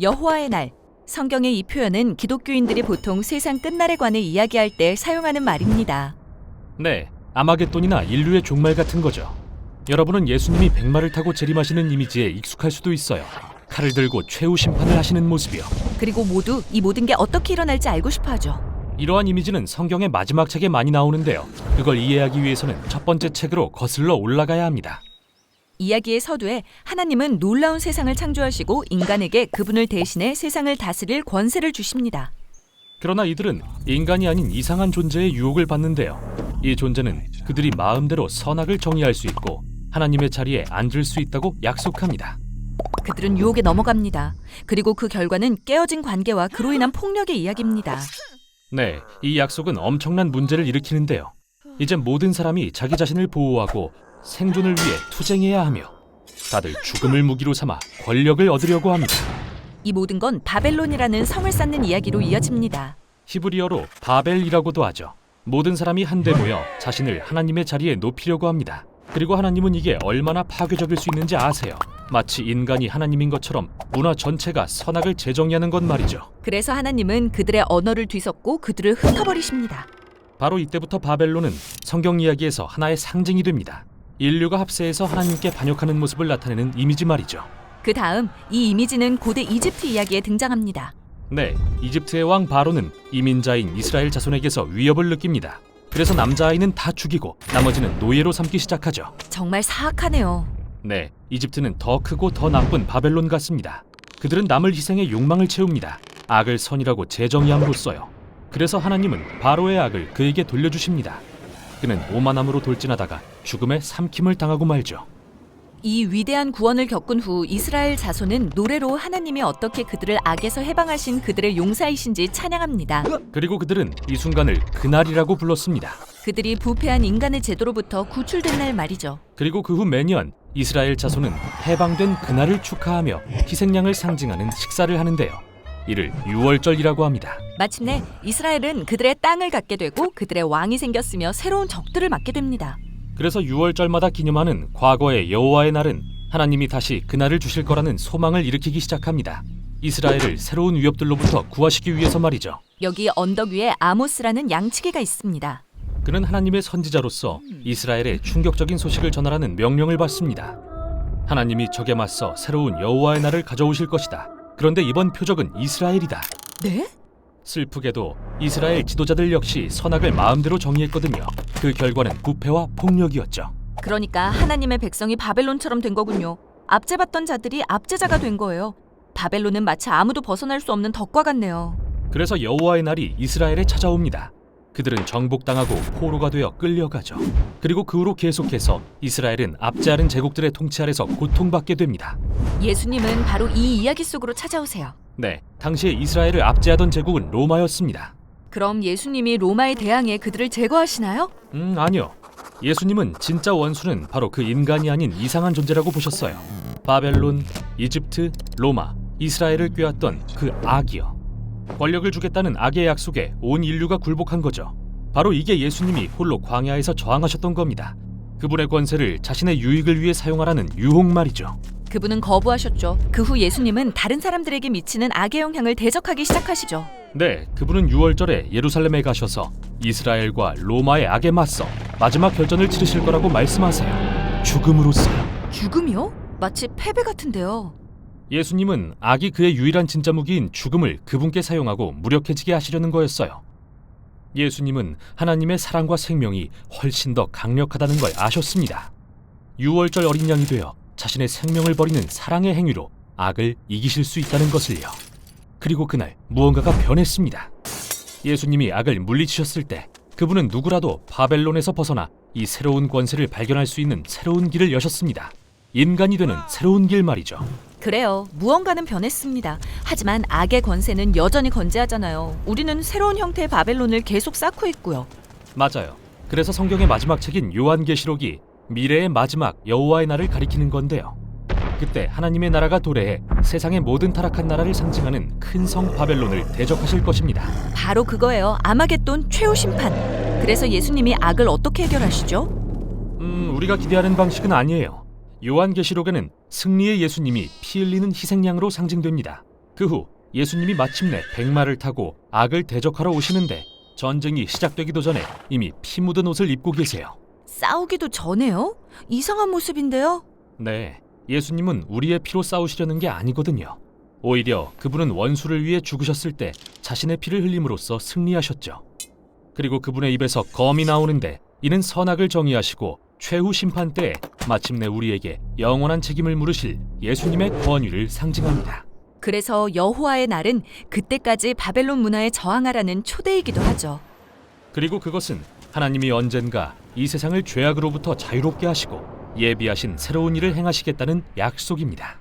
여호와의 날. 성경의 이 표현은 기독교인들이 보통 세상 끝날에 관해 이야기할 때 사용하는 말입니다. 네, 아마겟돈이나 인류의 종말 같은 거죠. 여러분은 예수님이 백마를 타고 재림하시는 이미지에 익숙할 수도 있어요. 칼을 들고 최후 심판을 하시는 모습이요. 그리고 모두 이 모든 게 어떻게 일어날지 알고 싶어 하죠. 이러한 이미지는 성경의 마지막 책에 많이 나오는데요. 그걸 이해하기 위해서는 첫 번째 책으로 거슬러 올라가야 합니다. 이야기의 서두에 하나님은 놀라운 세상을 창조하시고 인간에게 그분을 대신해 세상을 다스릴 권세를 주십니다. 그러나 이들은 인간이 아닌 이상한 존재의 유혹을 받는데요. 이 존재는 그들이 마음대로 선악을 정의할 수 있고 하나님의 자리에 앉을 수 있다고 약속합니다. 그들은 유혹에 넘어갑니다. 그리고 그 결과는 깨어진 관계와 그로 인한 폭력의 이야기입니다. 네, 이 약속은 엄청난 문제를 일으키는데요. 이제 모든 사람이 자기 자신을 보호하고 생존을 위해 투쟁해야 하며 다들 죽음을 무기로 삼아 권력을 얻으려고 합니다. 이 모든 건 바벨론이라는 성을 쌓는 이야기로 이어집니다. 히브리어로 바벨이라고도 하죠. 모든 사람이 한데 모여 자신을 하나님의 자리에 높이려고 합니다. 그리고 하나님은 이게 얼마나 파괴적일 수 있는지 아세요. 마치 인간이 하나님인 것처럼 문화 전체가 선악을 재정의하는 것 말이죠. 그래서 하나님은 그들의 언어를 뒤섞고 그들을 흩어버리십니다. 바로 이때부터 바벨론은 성경 이야기에서 하나의 상징이 됩니다. 인류가 합세해서 하나님께 반역하는 모습을 나타내는 이미지 말이죠. 그 다음 이 이미지는 고대 이집트 이야기에 등장합니다. 네, 이집트의 왕 바로는 이민자인 이스라엘 자손에게서 위협을 느낍니다. 그래서 남자아이는 다 죽이고 나머지는 노예로 삼기 시작하죠. 정말 사악하네요. 네, 이집트는 더 크고 더 나쁜 바벨론 같습니다. 그들은 남을 희생해 욕망을 채웁니다. 악을 선이라고 재정의함으로써요. 그래서 하나님은 바로의 악을 그에게 돌려주십니다. 그는 오만함으로 돌진하다가 죽음에 삼킴을 당하고 말죠. 이 위대한 구원을 겪은 후 이스라엘 자손은 노래로 하나님이 어떻게 그들을 악에서 해방하신 그들의 용사이신지 찬양합니다. 그리고 그들은 이 순간을 그날이라고 불렀습니다. 그들이 부패한 인간의 제도로부터 구출된 날 말이죠. 그리고 그 후 매년 이스라엘 자손은 해방된 그날을 축하하며 희생양을 상징하는 식사를 하는데요. 이를 유월절이라고 합니다. 마침내 이스라엘은 그들의 땅을 갖게 되고 그들의 왕이 생겼으며 새로운 적들을 맡게 됩니다. 그래서 유월절마다 기념하는 과거의 여호와의 날은 하나님이 다시 그날을 주실 거라는 소망을 일으키기 시작합니다. 이스라엘을 새로운 위협들로부터 구하시기 위해서 말이죠. 여기 언덕 위에 아모스라는 양치기가 있습니다. 그는 하나님의 선지자로서 이스라엘에 충격적인 소식을 전하라는 명령을 받습니다. 하나님이 적에 맞서 새로운 여호와의 날을 가져오실 것이다. 그런데 이번 표적은 이스라엘이다. 네? 슬프게도 이스라엘 지도자들 역시 선악을 마음대로 정의했거든요. 그 결과는 부패와 폭력이었죠. 그러니까 하나님의 백성이 바벨론처럼 된 거군요. 압제받던 자들이 압제자가 된 거예요. 바벨론은 마치 아무도 벗어날 수 없는 덕과 같네요. 그래서 여호와의 날이 이스라엘에 찾아옵니다. 그들은 정복당하고 포로가 되어 끌려가죠. 그리고 그 후로 계속해서 이스라엘은 압제하는 제국들의 통치 아래서 고통받게 됩니다. 예수님은 바로 이 이야기 속으로 찾아오세요. 네, 당시에 이스라엘을 압제하던 제국은 로마였습니다. 그럼 예수님이 로마에 대항해 그들을 제거하시나요? 음, 아니요. 예수님은 진짜 원수는 바로 그 인간이 아닌 이상한 존재라고 보셨어요. 바벨론, 이집트, 로마, 이스라엘을 꿰었던 그 악이요. 권력을 주겠다는 악의 약속에 온 인류가 굴복한 거죠. 바로 이게 예수님이 홀로 광야에서 저항하셨던 겁니다. 그분의 권세를 자신의 유익을 위해 사용하라는 유혹 말이죠. 그분은 거부하셨죠. 그 후 예수님은 다른 사람들에게 미치는 악의 영향을 대적하기 시작하시죠. 네, 그분은 6월절에 예루살렘에 가셔서 이스라엘과 로마의 악에 맞서 마지막 결전을 치르실 거라고 말씀하세요. 죽음으로써요. 죽음이요? 마치 패배 같은데요. 예수님은 악이 그의 유일한 진짜 무기인 죽음을 그분께 사용하고 무력해지게 하시려는 거였어요. 예수님은 하나님의 사랑과 생명이 훨씬 더 강력하다는 걸 아셨습니다. 6월절 어린 양이 되어 자신의 생명을 버리는 사랑의 행위로 악을 이기실 수 있다는 것을요. 그리고 그날 무언가가 변했습니다. 예수님이 악을 물리치셨을 때 그분은 누구라도 바벨론에서 벗어나 이 새로운 권세를 발견할 수 있는 새로운 길을 여셨습니다. 인간이 되는 새로운 길 말이죠. 그래요. 무언가는 변했습니다. 하지만 악의 권세는 여전히 건재하잖아요. 우리는 새로운 형태의 바벨론을 계속 쌓고 있고요. 맞아요. 그래서 성경의 마지막 책인 요한계시록이 미래의 마지막 여호와의 날을 가리키는 건데요. 그때 하나님의 나라가 도래해 세상의 모든 타락한 나라를 상징하는 큰 성 바벨론을 대적하실 것입니다. 바로 그거예요. 아마겟돈 최후 심판. 그래서 예수님이 악을 어떻게 해결하시죠? 음, 우리가 기대하는 방식은 아니에요. 요한계시록에는 승리의 예수님이 피 흘리는 희생양으로 상징됩니다. 그 후 예수님이 마침내 백마를 타고 악을 대적하러 오시는데 전쟁이 시작되기도 전에 이미 피 묻은 옷을 입고 계세요. 싸우기도 전에요? 이상한 모습인데요? 네, 예수님은 우리의 피로 싸우시려는 게 아니거든요. 오히려 그분은 원수를 위해 죽으셨을 때 자신의 피를 흘림으로써 승리하셨죠. 그리고 그분의 입에서 검이 나오는데 이는 선악을 정의하시고 최후 심판 때에 마침내 우리에게 영원한 책임을 물으실 예수님의 권위를 상징합니다. 그래서 여호와의 날은 그때까지 바벨론 문화에 저항하라는 초대이기도 하죠. 그리고 그것은 하나님이 언젠가 이 세상을 죄악으로부터 자유롭게 하시고 예비하신 새로운 일을 행하시겠다는 약속입니다.